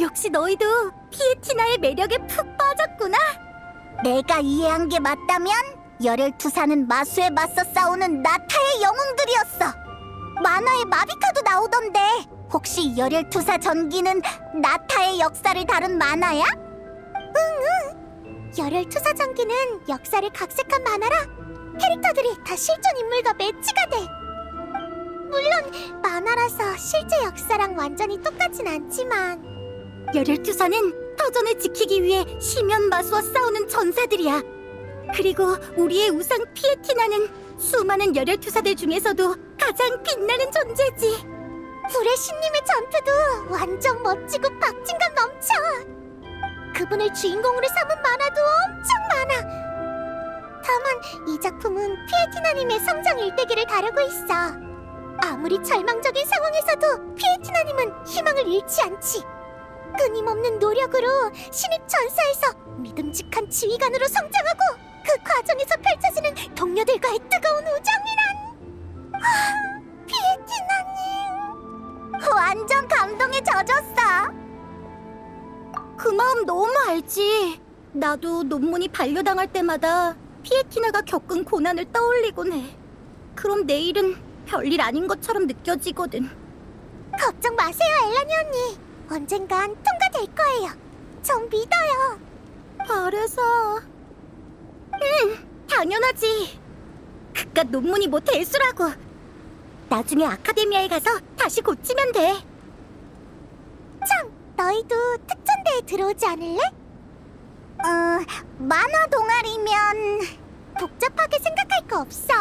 너희도 피에티나의 매력에 푹 빠졌구나. 내가 이해한 게 맞다면 열혈투사는 마수에 맞서 싸우는 나타의 영웅들이었어. 만화에 마비카도 나오던데 혹시 열혈투사 전기는 나타의 역사를 다룬 만화야? 응응. 열혈투사 전기는 역사를 각색한 만화라 캐릭터들이 다 실존 인물과 매치가 돼. 물론 만화라서 실제 역사랑 완전히 똑같진 않지만 열혈투사는 터전을 지키기 위해 심연 마수와 싸우는 전사들이야. 그리고 우리의 우상 피에티나는 수많은 열혈투사들 중에서도 가장 빛나는 존재지. 불의 신님의 전투도 완전 멋지고 박진감 넘쳐. 그분을 주인공으로 삼은 만화도 엄청 많아. 다만 이 작품은 피에티나님의 성장 일대기를 다루고 있어. 아무리 절망적인 상황에서도 피에티나님은 희망을 잃지 않지. 끊임없는 노력으로 신입 전사에서 믿음직한 지휘관으로 성장하고 그 과정에서 펼쳐지는 동료들과의 뜨거운 우정이란 아, 피에티나님 완전 감동에 젖었어 그 마음 너무 알지. 나도 논문이 반려당할 때마다 피에티나가 겪은 고난을 떠올리곤 해. 그럼 내일은 별일 아닌 것처럼 느껴지거든. 걱정 마세요 엘라니 언니 언젠간 통과될 거예요 전 믿어요 바래서. 응, 당연하지. 그깟 논문이 뭐 대수라고. 나중에 아카데미아에 가서 다시 고치면 돼. 참 너희도 특전대에 들어오지 않을래? 어 만화 동아리면 복잡하게 생각할 거 없어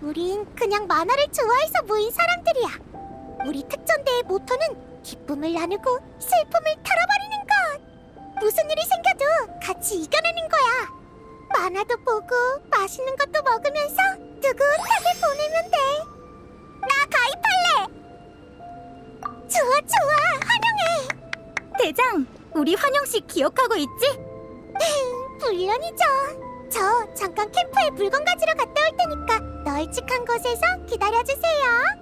우린 그냥 만화를 좋아해서 모인 사람들이야 우리 특전대의 모토는 기쁨을 나누고 슬픔을 털어버리는 것 무슨 일이 생겨도 같이 이겨내는 거야 만화도 보고 맛있는 것도 먹으면서 느긋하게 보내면 돼 나 가입할래 좋아 좋아 환영해 대장, 우리 환영식 기억하고 있지? 물론이죠. 저 잠깐 캠프에 물건 가지러 갔다 올 테니까 널찍한 곳에서 기다려주세요.